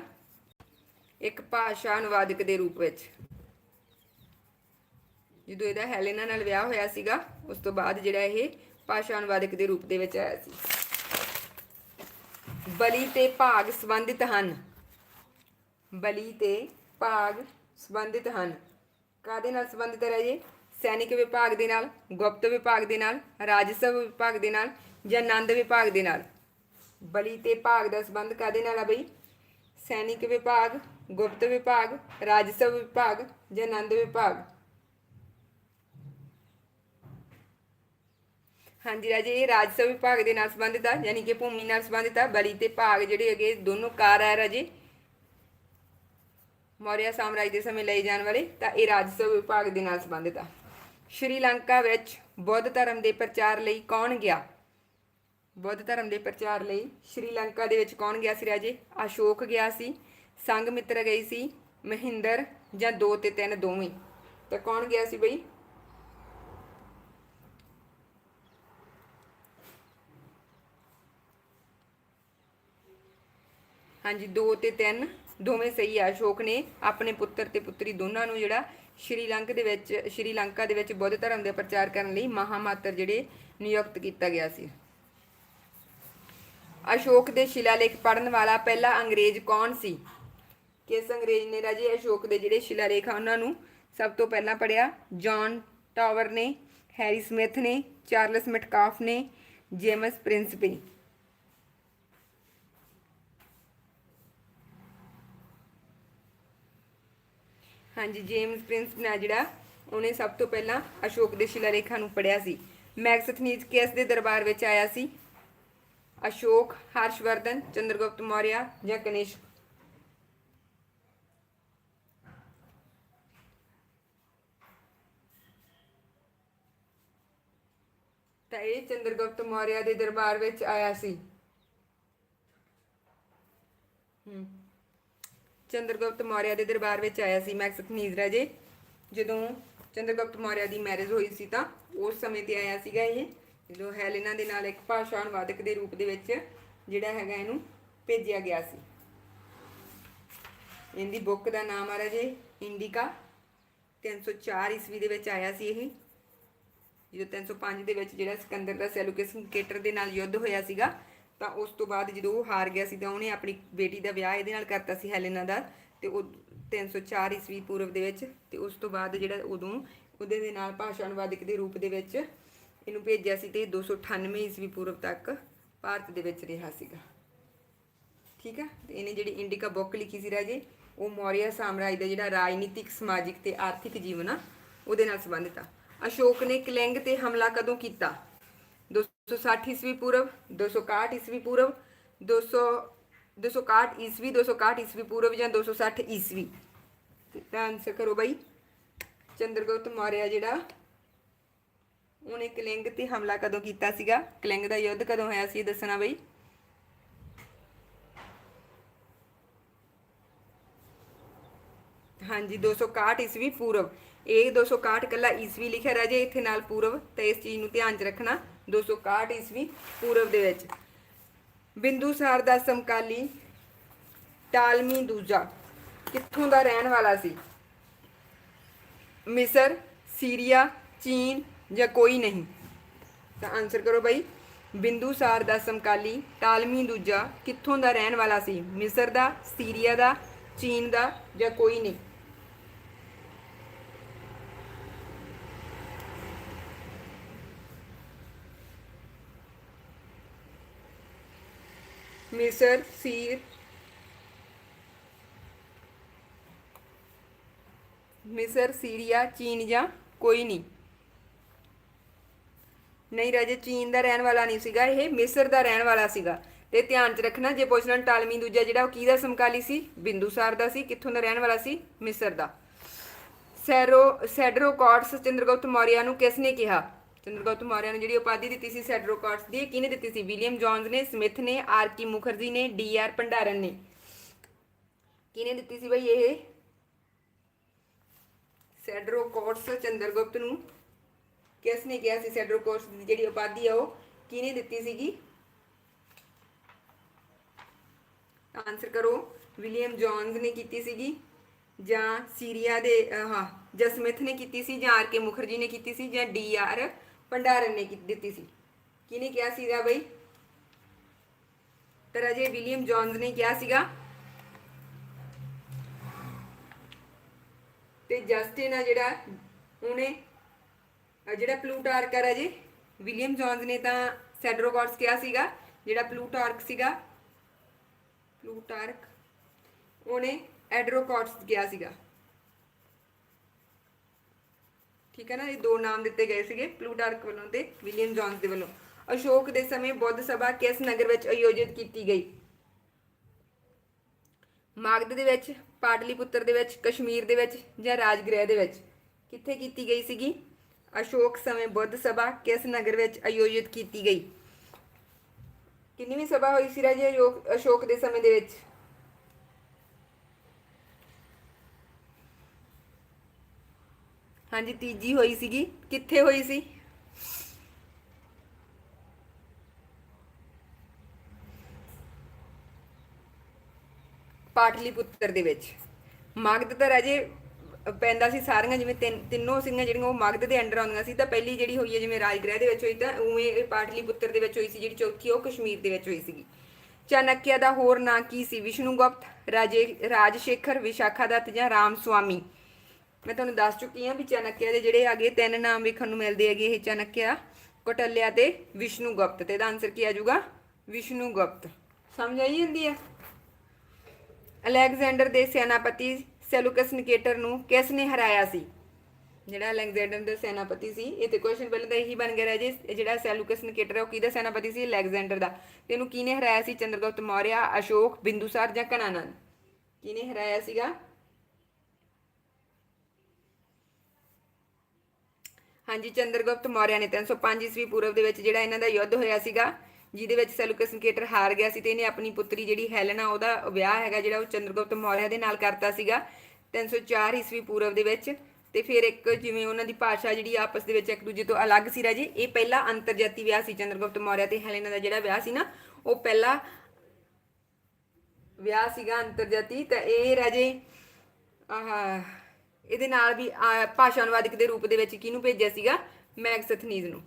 ਇੱਕ ਭਾਸ਼ਾ ਅਨੁਵਾਦਕ ਦੇ ਰੂਪ ਵਿੱਚ। ਜਦੋਂ ਇਹਦਾ ਹੈਲੇਨਾ ਨਾਲ ਵਿਆਹ ਹੋਇਆ ਸੀਗਾ, ਉਸ ਤੋਂ ਬਾਅਦ ਜਿਹੜਾ ਇਹ ਭਾਸ਼ਾ ਅਨੁਵਾਦਕ ਦੇ ਰੂਪ ਦੇ ਵਿੱਚ ਆਇਆ ਸੀ। ਬਲੀ ਤੇ ਭਾਗ ਸੰਬੰਧਿਤ ਹਨ। ਬਲੀ ਤੇ ਭਾਗ ਸੰਬੰਧਿਤ ਹਨ। ਕਾਦੇ ਨਾਲ ਸੰਬੰਧਿਤ ਹੈ ਜੀ ਸੈਨਿਕ ਵਿਭਾਗ ਦੇ ਨਾਲ, ਗੁਪਤ ਵਿਭਾਗ ਦੇ ਨਾਲ, ਰਾਜਸਵ ਵਿਭਾਗ ਦੇ ਨਾਲ ਜਾਂ ਆਨੰਦ ਵਿਭਾਗ ਦੇ ਨਾਲ? ਬਲੀ ਤੇ ਭਾਗ ਦਾ ਸੰਬੰਧ ਕਾਦੇ ਨਾਲ ਆ ਬਈ? ਸੈਨਿਕ ਵਿਭਾਗ, ਗੁਪਤ ਵਿਭਾਗ, ਰਾਜਸਵ ਵਿਭਾਗ ਜਾਂ ਆਨੰਦ ਵਿਭਾਗ? ਹਾਂਜੀ ਰਾਜੇ, ਇਹ ਰਾਜਸਵ ਵਿਭਾਗ ਦੇ ਨਾਲ ਸੰਬੰਧਿਤ ਆ, ਯਾਨੀ ਕਿ ਭੂਮੀ ਨਾਲ ਸੰਬੰਧਿਤ ਆ, ਬਲੀ ਤੇ ਭਾਗ ਜਿਹੜੇ ਹੈਗੇ ਦੋਨੋਂ ਕਾਰ ਆ ਰਾਜੇ। ਮੌਰਿਆ ਸਾਮਰਾਜ ਦੇ ਸਮੇਂ ਲਏ ਜਾਣ ਵਾਲੇ, ਤਾਂ ਇਹ ਰਾਜਸਵ ਵਿਭਾਗ ਦੇ ਨਾਲ ਸੰਬੰਧਿਤ ਆ। ਸ਼੍ਰੀਲੰਕਾ ਵਿੱਚ ਬੁੱਧ ਧਰਮ ਦੇ ਪ੍ਰਚਾਰ ਲਈ ਕੌਣ ਗਿਆ? ਬੁੱਧ ਧਰਮ ਦੇ ਪ੍ਰਚਾਰ ਲਈ ਸ਼੍ਰੀਲੰਕਾ ਦੇ ਵਿੱਚ ਕੌਣ ਗਿਆ ਸੀ ਰਾਜੇ? ਅਸ਼ੋਕ ਗਿਆ ਸੀ ਸੰਗਮਿੱਤਰ ਗਈ ਸੀ, ਮਹਿੰਦਰ ਜਾਂ ਦੋ ਤੇ ਤਿੰਨ ਦੋਵੇਂ? ਤਾਂ ਕੌਣ ਗਿਆ ਸੀ ਬਈ? ਹਾਂਜੀ 2 ਤੇ 3 ਦੋਵੇਂ ਸਹੀ ਆ। ਅਸ਼ੋਕ ਨੇ ਆਪਣੇ ਪੁੱਤਰ ਤੇ ਪੁੱਤਰੀ ਦੋਨਾਂ ਨੂੰ ਜਿਹੜਾ ਸ਼੍ਰੀਲੰਕ ਦੇ ਵਿੱਚ ਸ਼੍ਰੀਲੰਕਾ ਦੇ ਵਿੱਚ ਬੁੱਧ ਧਰਮ ਦੇ ਪ੍ਰਚਾਰ ਕਰਨ ਲਈ ਮਹਾਮਾਤਰ ਜਿਹੜੇ ਨਿਯੁਕਤ ਕੀਤਾ ਗਿਆ ਸੀ। ਅਸ਼ੋਕ ਦੇ ਸ਼ਿਲਾਲੇਖ ਪੜਨ ਵਾਲਾ ਪਹਿਲਾ ਅੰਗਰੇਜ਼ ਕੌਣ ਸੀ? ਕਿਸ ਅੰਗਰੇਜ਼ ਨੇ ਰਾਜੇ ਅਸ਼ੋਕ ਦੇ ਜਿਹੜੇ ਸ਼ਿਲਾਲੇਖ ਆ, ਉਹਨਾਂ ਨੂੰ ਸਭ ਤੋਂ ਪਹਿਲਾਂ ਪੜਿਆ ਜੌਨ ਟਾਵਰ ਨੇ, ਹੈਰੀ ਸਮਿਥ ਨੇ, ਚਾਰਲਸ ਮਟਕਾਫ ਨੇ, ਜੇਮਸ ਪ੍ਰਿੰਸਪੀ ਹਾਂਜੀ, ਜੇਮਸ ਪ੍ਰਿੰਸ ਨੇ ਜਿਹੜਾ ਉਹਨੇ ਸਭ ਤੋਂ ਪਹਿਲਾਂ ਅਸ਼ੋਕ ਦੇ ਸ਼ਿਲਾਲੇਖਾਂ ਨੂੰ ਪੜਿਆ ਸੀ। ਮੈਕਸਥਨੀਜ਼ ਕਿਸ ਦੇ ਦਰਬਾਰ ਵਿੱਚ ਆਇਆ ਸੀ। ਅਸ਼ੋਕ, ਹਰਸ਼ਵਰਧਨ, ਚੰਦਰਗੁਪਤ ਮੌਰਿਆ ਜਾਂ ਕਨਿਸ਼ਕ ਤਾਂ ਇਹ ਚੰਦਰਗੁਪਤ ਮੌਰਿਆ ਦੇ ਦਰਬਾਰ ਵਿੱਚ ਆਇਆ ਸੀ। ਹੂੰ। ਚੰਦਰਗੁਪਤ ਮੌਰਿਆ ਦੇ ਦਰਬਾਰ ਵਿੱਚ ਆਇਆ ਸੀ ਮੈਕਸਥਨੀਜ਼ ਰਾਜੇ ਜਦੋਂ ਚੰਦਰਗੁਪਤ ਮੌਰਿਆ ਦੀ ਮੈਰਿਜ ਹੋਈ ਸੀ ਤਾਂ ਉਸ ਸਮੇਂ ਤੇ ਆਇਆ ਸੀਗਾ ਇਹ, ਜਦੋਂ ਹੈਲੇਨਾ ਦੇ ਨਾਲ ਇੱਕ ਭਾਸ਼ਾ ਅਨੁਵਾਦਕ ਦੇ ਰੂਪ ਦੇ ਵਿੱਚ ਜਿਹੜਾ ਹੈਗਾ ਇਹਨੂੰ ਭੇਜਿਆ ਗਿਆ ਸੀ। ਇਹਦੀ ਬੁੱਕ ਦਾ ਨਾਮ ਆ ਰਾਜੇ ਇੰਡੀਕਾ। 304 ਈਸਵੀ ਦੇ ਵਿੱਚ ਆਇਆ ਸੀ ਇਹ। ਜਦੋਂ 305 ਦੇ ਵਿੱਚ ਜਿਹੜਾ ਸਿਕੰਦਰ ਦਾ ਸੈਲੂਕਸ ਨਿਕੇਟਰ ਦੇ ਨਾਲ ਯੁੱਧ ਹੋਇਆ ਸੀਗਾ ਤਾਂ ਉਸ ਤੋਂ ਬਾਅਦ ਜਦੋਂ ਉਹ ਹਾਰ ਗਿਆ ਸੀ ਤਾਂ ਉਹਨੇ ਆਪਣੀ ਬੇਟੀ ਦਾ ਵਿਆਹ ਇਹਦੇ ਨਾਲ ਕਰਤਾ ਸੀ ਹੈਲੇਨਾ ਦਾ ਤੇ ਉਹ 304 ਈਸਵੀ ਪੂਰਵ ਦੇ ਵਿੱਚ ਤੇ ਉਸ ਤੋਂ ਬਾਅਦ ਜਿਹੜਾ ਉਦੋਂ ਉਹਦੇ ਦੇ ਨਾਲ ਭਾਸ਼ਾ ਅਨੁਵਾਦਕ ਦੇ ਰੂਪ ਦੇ ਵਿੱਚ ਇਹਨੂੰ ਭੇਜਿਆ ਸੀ ਤੇ 298 ਈਸਵੀ ਪੂਰਵ ਤੱਕ ਭਾਰਤ ਦੇ ਵਿੱਚ ਰਿਹਾ ਸੀਗਾ। ਠੀਕ ਆ? ਤੇ ਇਹਨੇ ਜਿਹੜੀ ਇੰਡੀਕਾ ਬੁੱਕ ਲਿਖੀ ਸੀ ਰਾਜੇ, ਉਹ ਮੌਰੀਆ ਸਾਮਰਾਜ ਦਾ ਜਿਹੜਾ ਰਾਜਨੀਤਿਕ, ਸਮਾਜਿਕ ਤੇ ਆਰਥਿਕ ਜੀਵਨ ਆ, ਉਹਦੇ ਨਾਲ ਸੰਬੰਧਿਤ ਆ। ਅਸ਼ੋਕ ਨੇ ਕਲਿੰਗ ਤੇ ਹਮਲਾ ਕਦੋਂ ਕੀਤਾ? 260 ਈਸਵੀ ਪੂਰਵ 261 ਈਸਵੀ ਪੂਰਵ 200 261 ਈਸਵੀ 261 ਈਸਵੀ ਪੂਰਵ ਜਾਂ 260 ਈਸਵੀ ਤੇ ਤਾਂ ਆਨਸਰ ਕਰੋ ਬਾਈ ਚੰਦਰਗੁਪਤ ਮੌਰਿਆ ਜਿਹੜਾ ਉਹਨੇ ਕਲਿੰਗ ਤੇ ਹਮਲਾ ਕਦੋਂ ਕੀਤਾ ਸੀਗਾ ਕਲਿੰਗ ਦਾ ਯੁੱਧ ਕਦੋਂ ਹੋਇਆ ਸੀ ਦੱਸਣਾ ਬਈ ਹਾਂਜੀ 261 ਈਸਵੀ ਪੂਰਵ ਇਹ 261 ਕੱਲਾ ਈਸਵੀ ਲਿਖਿਆ ਰਾਜੇ ਇੱਥੇ ਨਾਲ ਪੂਰਵ ਤਾਂ ਇਸ ਚੀਜ਼ ਨੂੰ ਧਿਆਨ 'ਚ ਰੱਖਣਾ 261 ਈਸਵੀ ਪੂਰਬ ਦੇ ਵਿੱਚ। ਬਿੰਦੂਸਾਰ ਦਾ ਸਮਕਾਲੀ ਟਾਲਮੀ ਦੂਜਾ ਕਿੱਥੋਂ ਦਾ ਰਹਿਣ ਵਾਲਾ ਸੀ? ਮਿਸਰ, ਸੀਰੀਆ, ਚੀਨ ਜਾਂ ਕੋਈ ਨਹੀਂ? ਤਾਂ ਆਨਸਰ ਕਰੋ ਬਾਈ। ਬਿੰਦੂਸਾਰ ਦਾ ਸਮਕਾਲੀ ਟਾਲਮੀ ਦੂਜਾ ਕਿੱਥੋਂ ਦਾ ਰਹਿਣ ਵਾਲਾ ਸੀ? ਮਿਸਰ ਦਾ, ਸੀਰੀਆ ਦਾ, ਚੀਨ ਦਾ ਜਾਂ ਕੋਈ ਨਹੀਂ? ਮਿਸਰ, ਸੀਰ। ਮਿਸਰ, ਸੀਰੀਆ, ਚੀਨ ਜਾਂ ਕੋਈ ਨਹੀਂ। ਨਹੀਂ ਰਾਜੇ, ਚੀਨ ਦਾ ਰਹਿਣ ਵਾਲਾ ਨਹੀਂ ਸੀਗਾ, ਇਹ ਮਿਸਰ ਦਾ ਰਹਿਣ ਵਾਲਾ ਸੀਗਾ। ਤੇ ਧਿਆਨ 'ਚ ਰੱਖਣਾ, ਜੇ ਪੁੱਛਣਾ ਟਾਲਮੀ ਦੂਜਾ ਜਿਹੜਾ ਉਹ ਕਿਹਦਾ ਸਮਕਾਲੀ ਸੀ? ਬਿੰਦੂਸਾਰ ਦਾ ਸੀ, ਕਿੱਥੋਂ ਦਾ ਰਹਿਣ ਵਾਲਾ ਸੀ? ਮਿਸਰ ਦਾ। ਸੈਰੋ ਸੈਡਰੋਕੌਟਸ ਚੰਦਰਗੁਪਤ ਮੌਰਿਆ ਨੂੰ ਕਿਸ ਨੇ ਕਿਹਾ? ਚੰਦਰਗੁਪਤ ਮੌਰਿਆ ਨੂੰ ਜਿਹੜੀ ਉਪਾਧੀ ਦਿੱਤੀ ਸੀ ਸੈਡਰੋਕੌਟਸ ਦੀ ਕਿਹਨੇ ਦਿੱਤੀ ਸੀ? ਵਿਲੀਅਮ ਜੌਨਸ ਨੇ, ਸਮਿਥ ਨੇ, ਆਰ ਕੀ ਮੁਖਰਜੀ ਨੇ, ਡੀ ਆਰ ਭੰਡਾਰਨ ਨੇ। ਕਿਹਨੇ ਦਿੱਤੀ ਸੀ ਬਈ ਇਹ? ਸੈਡਰੋਕੌਟਸ ਚੰਦਰਗੁਪਤ ਨੂੰ। ਕਿਸ ਨੇ ਕਿਹਾ ਸੀ ਸੈਡਰੋਕੌਟਸ ਦੀ ਜਿਹੜੀ ਉਪਾਧੀ ਆ ਉਹ? ਕਿਹਨੇ ਦਿੱਤੀ ਸੀਗੀ? ਆਨਸਰ ਕਰੋ। ਵਿਲੀਅਮ ਜੌਨਸ ਨੇ ਕੀਤੀ ਸੀਗੀ ਜਾਂ ਸੀਰੀਆ ਦੇ ਹਾਂ, ਜਾਂ ਨੇ ਕੀਤੀ ਸੀ ਜਾਂ ਆਰ ਕੇ ਮੁਖਰਜੀ ਨੇ ਕੀਤੀ ਸੀ ਜਾਂ ਡੀ ਆਰ ਭੰਡਾਰਨ ਨੇ ਕੀਤੀ ਦਿੱਤੀ ਸੀ। ਕਿਹਨੇ ਕਿਹਾ ਸੀਗਾ ਬਈ? ਤਾਂ ਰਾਜੇ ਵਿਲੀਅਮ ਜੌਨਸ ਨੇ ਕਿਹਾ ਸੀਗਾ। ਤੇ ਜਸਟਿਨ ਆ ਜਿਹੜਾ, ਉਹਨੇ ਜਿਹੜਾ ਪਲੂਟਾਰਕ ਆ ਰਾਜੇ, ਵਿਲੀਅਮ ਜੌਨਸ ਨੇ ਤਾਂ ਸੈਡਰੋਕੌਟਸ ਕਿਹਾ ਸੀਗਾ, ਜਿਹੜਾ ਪਲੂਟਾਰਕ ਸੀਗਾ, ਪਲੂਟਾਰਕ, ਉਹਨੇ ਐਡਰੋਕੋਟਸ ਕਿਹਾ ਸੀਗਾ। ਠੀਕ ਹੈ ਨਾ, ਇਹ ਦੋ ਨਾਮ ਦਿੱਤੇ ਗਏ ਸੀਗੇ ਪਲੂਟਾਰਕ ਵੱਲੋਂ ਤੇ ਵਿਲੀਅਮ ਜੌਨਸ ਦੇ ਵੱਲੋਂ। ਅਸ਼ੋਕ ਦੇ ਸਮੇਂ ਬੁੱਧ ਸਭਾ ਕਿਸ ਨਗਰ ਵਿੱਚ ਆਯੋਜਿਤ ਕੀਤੀ ਗਈ? ਮਾਗਧ ਦੇ ਵਿੱਚ, ਪਾਟਲੀਪੁੱਤਰ ਦੇ ਵਿੱਚ, ਕਸ਼ਮੀਰ ਦੇ ਵਿੱਚ ਜਾਂ ਰਾਜਗ੍ਰਹਿ ਦੇ ਵਿੱਚ? ਕਿੱਥੇ ਕੀਤੀ ਗਈ ਸੀਗੀ? ਅਸ਼ੋਕ ਸਮੇਂ ਬੁੱਧ ਸਭਾ ਕਿਸ ਨਗਰ ਵਿੱਚ ਆਯੋਜਿਤ ਕੀਤੀ ਗਈ? ਕਿੰਨੀਵੀਂ ਸਭਾ ਹੋਈ ਸੀ ਰਾਜੇ ਅਯੋਕ- ਅਸ਼ੋਕ ਦੇ ਸਮੇਂ ਦੇ ਵਿੱਚ? ਹਾਂਜੀ, ਤੀਜੀ ਹੋਈ ਸੀਗੀ। ਕਿੱਥੇ ਹੋਈ ਸੀ? ਪਾਟਲੀਪੁੱਤਰ ਦੇ ਵਿੱਚ। ਮਗਧ ਤਾਂ ਰਾਜੇ ਪੈਂਦਾ ਸੀ ਸਾਰੀਆਂ, ਜਿਵੇਂ ਤਿੰਨ, ਤਿੰਨੋਂ ਸਿੰਘਾਂ ਜਿਹੜੀਆਂ, ਉਹ ਮਗਧ ਦੇ ਅੰਡਰ ਆਉਂਦੀਆਂ ਸੀ। ਤਾਂ ਪਹਿਲੀ ਜਿਹੜੀ ਹੋਈ ਹੈ, ਜਿਵੇਂ ਰਾਜਗ੍ਰਹਿ ਦੇ ਵਿੱਚ ਹੋਈ, ਤਾਂ ਉਵੇਂ ਇਹ ਪਾਟਲੀਪੁੱਤਰ ਦੇ ਵਿੱਚ ਹੋਈ ਸੀ, ਜਿਹੜੀ ਚੌਥੀ, ਉਹ ਕਸ਼ਮੀਰ ਦੇ ਵਿੱਚ ਹੋਈ ਸੀਗੀ। ਚਾਣਕਿਆ ਦਾ ਹੋਰ ਨਾਂ ਕੀ ਸੀ? ਵਿਸ਼ਨੂੰ ਗੁਪਤ ਰਾਜੇ, ਰਾਜਸ਼ੇਖਰ, ਵਿਸ਼ਾਖਾਦੱਤ ਜਾਂ ਰਾਮ ਸੁਆਮੀ ਮੈਂ ਤੁਹਾਨੂੰ ਦੱਸ ਚੁੱਕੀ ਹਾਂ ਵੀ ਚਾਣਕਿਆ ਦੇ ਜਿਹੜੇ ਹੈਗੇ ਤਿੰਨ ਨਾਮ ਵੇਖਣ ਨੂੰ ਮਿਲਦੇ ਹੈਗੇ ਇਹ ਚਾਣਕਿਆ, ਕੌਟਲਿਆ ਤੇ ਵਿਸ਼ਨੂੰ ਗੁਪਤ ਤੇ ਇਹਦਾ ਆਨਸਰ ਕੀ ਆ ਜਾਊਗਾ? ਵਿਸ਼ਨੂਗੁਪਤ ਸਮਝ ਆਈ ਜਾਂਦੀ ਹੈ ਅਲੈਗਜ਼ੈਂਡਰ ਦੇ ਸੈਨਾਪਤੀ ਸੈਲੂਕਸ ਨਿਕੇਟਰ ਨੂੰ ਕਿਸ ਨੇ ਹਰਾਇਆ ਸੀ? ਜਿਹੜਾ ਅਲੈਗਜ਼ੈਂਡਰ ਦਾ ਸੈਨਾਪਤੀ ਸੀ, ਇਹ ਤੇ ਕੁਐਸਚਨ ਪਹਿਲਾਂ ਤਾਂ ਇਹੀ ਬਣ ਗਿਆ ਰਾਜੇ ਜਿਹੜਾ ਸੈਲੂਕਸ ਨਿਕੇਟਰ ਹੈ ਉਹ ਕਿਹਦਾ ਸੈਨਾਪਤੀ ਸੀ? ਅਲੈਗਜ਼ੈਂਡਰ ਦਾ। ਤੇ ਇਹਨੂੰ ਕਿਹਨੇ ਹਰਾਇਆ ਸੀ? ਚੰਦਰਗੁਪਤ ਮੌਰਿਆ, ਅਸ਼ੋਕ, ਬਿੰਦੂਸਾਰ ਜਾਂ ਕਨਾਨਨ ਕਿਹਨੇ ਹਰਾਇਆ ਸੀਗਾ? ਹਾਂਜੀ, ਚੰਦਰਗੁਪਤ ਮੌਰਿਆ ਨੇ 305 ਈਸਵੀ ਪੂਰਵ ਦੇ ਵਿੱਚ ਜਿਹੜਾ ਇਹਨਾਂ ਦਾ ਯੁੱਧ ਹੋਇਆ ਸੀਗਾ, ਜਿਹਦੇ ਵਿੱਚ ਸੈਲੂਕਸ ਨਿਕੇਟਰ ਹਾਰ ਗਿਆ ਸੀ ਤੇ ਇਹਨੇ ਆਪਣੀ ਪੁੱਤਰੀ ਜਿਹੜੀ ਹੈਲਨਾ, ਉਹਦਾ ਵਿਆਹ ਹੈਗਾ ਜਿਹੜਾ ਉਹ ਚੰਦਰਗੁਪਤ ਮੌਰਿਆ ਦੇ ਨਾਲ ਕਰਤਾ ਸੀਗਾ 304 ਈਸਵੀ ਪੂਰਵ ਦੇ ਵਿੱਚ। ਤੇ ਫਿਰ ਇੱਕ ਜਿਵੇਂ ਉਹਨਾਂ ਦੀ ਭਾਸ਼ਾ ਜਿਹੜੀ ਆਪਸ ਦੇ ਵਿੱਚ ਇੱਕ ਦੂਜੇ ਤੋਂ ਅਲੱਗ ਸੀ ਰਾਜੇ, ਇਹ ਪਹਿਲਾ ਅੰਤਰਜਾਤੀ ਵਿਆਹ ਸੀ ਚੰਦਰਗੁਪਤ ਮੌਰਿਆ ਤੇ ਹੈਲਨਾ ਦਾ ਜਿਹੜਾ ਵਿਆਹ ਸੀ ਨਾ, ਉਹ ਪਹਿਲਾ ਵਿਆਹ ਸੀਗਾ ਅੰਤਰਜਾਤੀ। ਤਾਂ ਇਹ ਰਾਜੇ, ਆਹ ਇਹਦੇ ਨਾਲ ਵੀ ਆ, ਭਾਸ਼ਾ ਅਨੁਵਾਦਕ ਦੇ ਰੂਪ ਦੇ ਵਿੱਚ ਕਿਹਨੂੰ ਭੇਜਿਆ ਸੀਗਾ? ਮੈਗਸਥਨੀਜ਼ ਨੂੰ।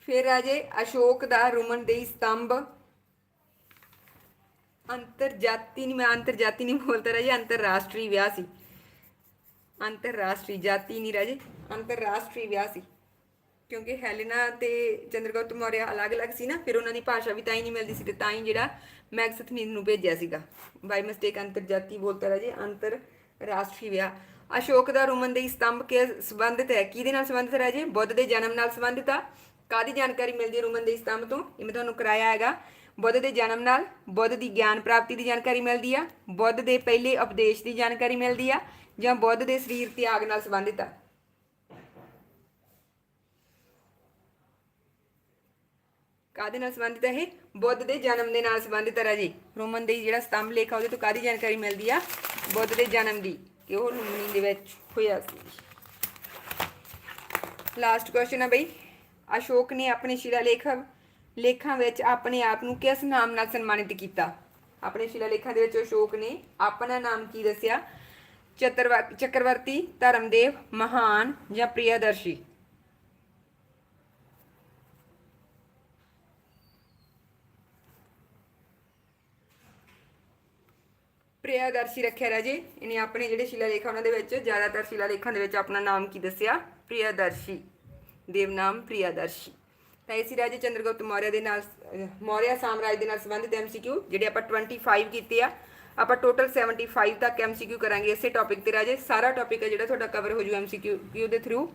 ਫਿਰ ਰਾਜੇ ਅਸ਼ੋਕ ਦਾ ਰੁਮਨਦੇਹੀ ਸਤੰਭ। ਅੰਤਰਜਾਤੀ ਨਹੀਂ ਮੈਂ ਅੰਤਰਜਾਤੀ ਨਹੀਂ ਬੋਲਦਾ ਰਾਜੇ ਅੰਤਰਰਾਸ਼ਟਰੀ ਵਿਆਹ ਸੀ। ਅੰਤਰਰਾਸ਼ਟਰੀ ਜਾਤੀ ਨਹੀਂ ਰਾਜੇ ਅੰਤਰਰਾਸ਼ਟਰੀ ਵਿਆਹ ਸੀ। ਕਿਉਂਕਿ ਹੈਲੇਨਾ ਤੇ ਚੰਦਰਗੁਪਤ ਮੌਰਿਆ ਅਲੱਗ-ਅਲੱਗ ਸੀ ਨਾ, ਫਿਰ ਉਹਨਾਂ ਦੀ ਭਾਸ਼ਾ ਵੀ ਤਾਂ ਹੀ ਨਹੀਂ ਮਿਲਦੀ ਸੀ ਤੇ ਤਾਂ ਹੀ ਜਿਹੜਾ ਮੈਗਸਥਨੀਜ਼ ਨੂੰ ਭੇਜਿਆ ਸੀਗਾ। ਬਾਈ ਮਿਸਟੇਕ ਅੰਤਰਜਾਤੀ ਬੋਲਤਾ ਰਾਜੇ ਅੰਤਰ ਰਾਸ਼ਟਰੀ ਵਿਆਹ। ਅਸ਼ੋਕ ਦਾ ਰੋਮਨ ਦੇ ਸਤੰਭ ਕੇ ਸੰਬੰਧਿਤ ਹੈ। ਕਿਹਦੇ ਨਾਲ ਸੰਬੰਧਿਤ ਹੈ ਰਾਜੇ? ਬੁੱਧ ਦੇ ਜਨਮ ਨਾਲ ਸੰਬੰਧਿਤ ਆ। ਕਾਦੀ ਜਾਣਕਾਰੀ ਮਿਲਦੀ ਹੈ ਰੋਮਨ ਦੇ ਸਤੰਭ ਤੋਂ? ਇਹ ਮੈਂ ਤੁਹਾਨੂੰ ਕਰਾਇਆ ਹੈਗਾ। ਬੁੱਧ ਦੇ ਜਨਮ ਨਾਲ ਬੁੱਧ ਦੀ ਗਿਆਨ ਪ੍ਰਾਪਤੀ ਦੀ ਜਾਣਕਾਰੀ ਮਿਲਦੀ ਆ। ਬੁੱਧ ਦੇ ਪਹਿਲੇ ਉਪਦੇਸ਼ ਦੀ ਜਾਣਕਾਰੀ ਮਿਲਦੀ ਆ ਜਾਂ ਬੁੱਧ ਦੇ ਸਰੀਰ ਤਿਆਗ ਨਾਲ ਸੰਬੰਧਿਤ ਆ। ਕਾਦੇ ਨਾਲ ਸੰਬੰਧਿਤ ਹੈ ਇਹ? ਬੁੱਧ ਦੇ ਜਨਮ ਦੇ ਨਾਲ ਸੰਬੰਧਿਤ ਹੈ ਜੀ ਰੋਮਨ ਦੇ ਜਿਹੜਾ ਸਤੰਭ ਲੇਖ ਲੇਖਾ ਉਹਦੇ ਤੋਂ ਕਾਦੀ ਜਾਣਕਾਰੀ ਮਿਲਦੀ ਆ? ਬੁੱਧ ਦੇ ਜਨਮ ਦੀ। ਕਿ ਉਹ ਲੁੰਬਣੀ ਦੇ ਵਿੱਚ ਹੋਇਆ ਸੀ। ਲਾਸਟ ਕੁਐਸਚਨ ਆ ਬਈ। ਅਸ਼ੋਕ ਨੇ ਆਪਣੇ ਸ਼ਿਲਾ ਸ਼ਿਲਾਲੇਖ ਲੇਖਾਂ ਵਿੱਚ ਆਪਣੇ ਆਪ ਨੂੰ ਕਿਸ ਨਾਮ ਨਾਲ ਸਨਮਾਨਿਤ ਕੀਤਾ? ਆਪਣੇ ਸ਼ਿਲਾ ਸ਼ਿਲਾਲੇਖਾਂ ਦੇ ਵਿੱਚ ਅਸ਼ੋਕ ਨੇ ਆਪਣਾ ਨਾਮ ਕੀ ਦੱਸਿਆ? ਚਤਰਵਾ, ਚੱਕਰਵਰਤੀ, ਧਰਮਦੇਵ, ਮਹਾਨ ਜਾਂ ਪ੍ਰਿਯਦਰਸ਼ੀ? ਪ੍ਰਿਆਦਰਸ਼ੀ ਰੱਖਿਆ ਰਾਜੇ। ਇਹਨੇ ਆਪਣੇ ਜਿਹੜੇ ਸ਼ਿਲਾਲੇਖ ਆ ਉਹਨਾਂ ਦੇ ਵਿੱਚ ਜ਼ਿਆਦਾਤਰ ਸ਼ਿਲਾਲੇਖਾਂ ਦੇ ਵਿੱਚ ਆਪਣਾ ਨਾਮ ਕੀ ਦੱਸਿਆ? ਪ੍ਰਿਆਦਰਸ਼ੀ ਦੇਵਨਾਮ ਪ੍ਰਿਆਦਰਸ਼ੀ ਤਾਂ ਇਹ ਸੀ ਰਾਜੇ ਚੰਦਰਗੁਪਤ ਮੌਰਿਆ ਦੇ ਨਾਲ ਅਹ, ਮੌਰਿਆ ਸਾਮਰਾਜ ਦੇ ਨਾਲ ਸੰਬੰਧਿਤ ਐਮਸੀਕਿਊ ਜਿਹੜੇ ਆਪਾਂ 25 ਕੀਤੇ ਆ। ਆਪਾਂ ਟੋਟਲ 75 ਤੱਕ ਐਮਸੀਕਿਊ ਕਰਾਂਗੇ ਇਸੇ ਟੌਪਿਕ ਤੇ ਰਾਜੇ। ਸਾਰਾ ਟੌਪਿਕ ਹੈ ਜਿਹੜਾ ਤੁਹਾਡਾ ਕਵਰ ਹੋ ਜੂ ਐਮਸੀਕਿਊ ਦੇ ਥਰੂ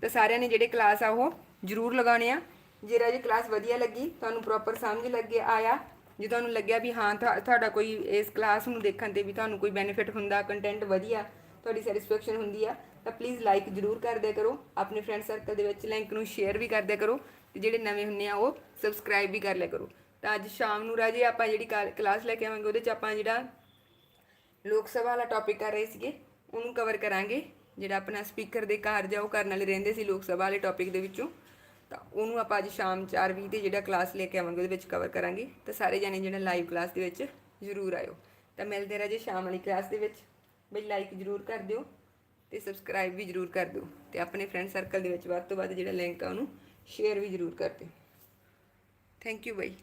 ਤਾਂ ਸਾਰਿਆਂ ਨੇ ਜਿਹੜੇ ਕਲਾਸ ਆ ਉਹ ਜ਼ਰੂਰ ਲਗਾਉਣੇ ਆ। ਜੇ ਰਾਜੇ ਕਲਾਸ ਵਧੀਆ ਲੱਗੀ ਤੁਹਾਨੂੰ ਪ੍ਰੋਪਰ ਸਮਝ ਲੱਗੇ ਆਇਆ ਜੇ ਤੁਹਾਨੂੰ ਲੱਗਿਆ ਵੀ ਹਾਂ ਤੁਹਾ- ਤੁਹਾਡਾ ਕੋਈ ਇਸ ਕਲਾਸ ਨੂੰ ਦੇਖਣ ਤੇ ਵੀ ਤੁਹਾਨੂੰ ਕੋਈ ਬੈਨੀਫਿਟ ਹੁੰਦਾ ਕੰਟੈਂਟ ਵਧੀਆ, ਤੁਹਾਡੀ ਸੈਟੀਸਫੈਕਸ਼ਨ ਹੁੰਦੀ ਆ, ਤਾਂ ਪਲੀਜ਼ ਲਾਈਕ ਜ਼ਰੂਰ ਕਰ ਦਿਆ ਕਰੋ। ਆਪਣੇ ਫਰੈਂਡ ਸਰਕਲ ਦੇ ਵਿੱਚ ਲਿੰਕ ਨੂੰ ਸ਼ੇਅਰ ਵੀ ਕਰ ਦਿਆ ਕਰੋ ਤੇ ਜਿਹੜੇ ਨਵੇਂ ਹੁੰਦੇ ਆ, ਉਹ ਸਬਸਕ੍ਰਾਈਬ ਵੀ ਕਰ ਲਿਆ ਕਰੋ। ਤਾਂ ਅੱਜ ਸ਼ਾਮ ਨੂੰ ਰਾਜੇ ਆਪਾਂ ਜਿਹੜੀ ਕਲਾਸ ਲੈ ਕੇ ਆਵਾਂਗੇ, ਉਹਦੇ ਚ ਆਪਾਂ ਜਿਹੜਾ ਲੋਕ ਸਭਾ ਵਾਲਾ ਟੌਪਿਕ ਕਰ ਰਹੇ ਸੀਗੇ, ਉਹਨੂੰ ਕਵਰ ਕਰਾਂਗੇ। ਜਿਹੜਾ ਆਪਣਾ ਸਪੀਕਰ ਦੇ ਕਾਰਜ ਆ ਉਹ ਕਰਨ ਵਾਲੇ ਰਹਿੰਦੇ ਸੀ ਲੋਕ ਸਭਾ ਵਾਲੇ ਟੌਪਿਕ ਦੇ ਵਿੱਚੋਂ। ਤਾਂ ਉਹਨੂੰ ਆਪਾਂ ਅੱਜ ਸ਼ਾਮ 4:20 ਤੇ ਜਿਹੜਾ ਕਲਾਸ ਲੈ ਕੇ ਆਵਾਂਗੇ, ਉਹਦੇ ਵਿੱਚ ਕਵਰ ਕਰਾਂਗੇ। ਤਾਂ ਸਾਰੇ ਜਾਣੇ ਜਿਹੜਾ ਲਾਈਵ ਕਲਾਸ ਦੇ ਵਿੱਚ ਜ਼ਰੂਰ ਆਇਓ। ਤਾਂ ਮਿਲਦੇ ਰਾਜੇ ਸ਼ਾਮ ਵਾਲੀ ਕਲਾਸ ਦੇ ਵਿੱਚ। ਬਈ ਲਾਈਕ ਜ਼ਰੂਰ ਕਰ ਦਿਓ ਤੇ ਸਬਸਕ੍ਰਾਈਬ ਵੀ ਜ਼ਰੂਰ ਕਰ ਦਿਓ। ਤੇ ਆਪਣੇ ਫਰੈਂਡ ਸਰਕਲ ਦੇ ਵਿੱਚ ਵੱਧ ਤੋਂ ਵੱਧ ਜਿਹੜਾ ਲਿੰਕ ਆ, ਉਹਨੂੰ ਸ਼ੇਅਰ ਵੀ ਜ਼ਰੂਰ ਕਰ ਦਿਓ। Thank you bye.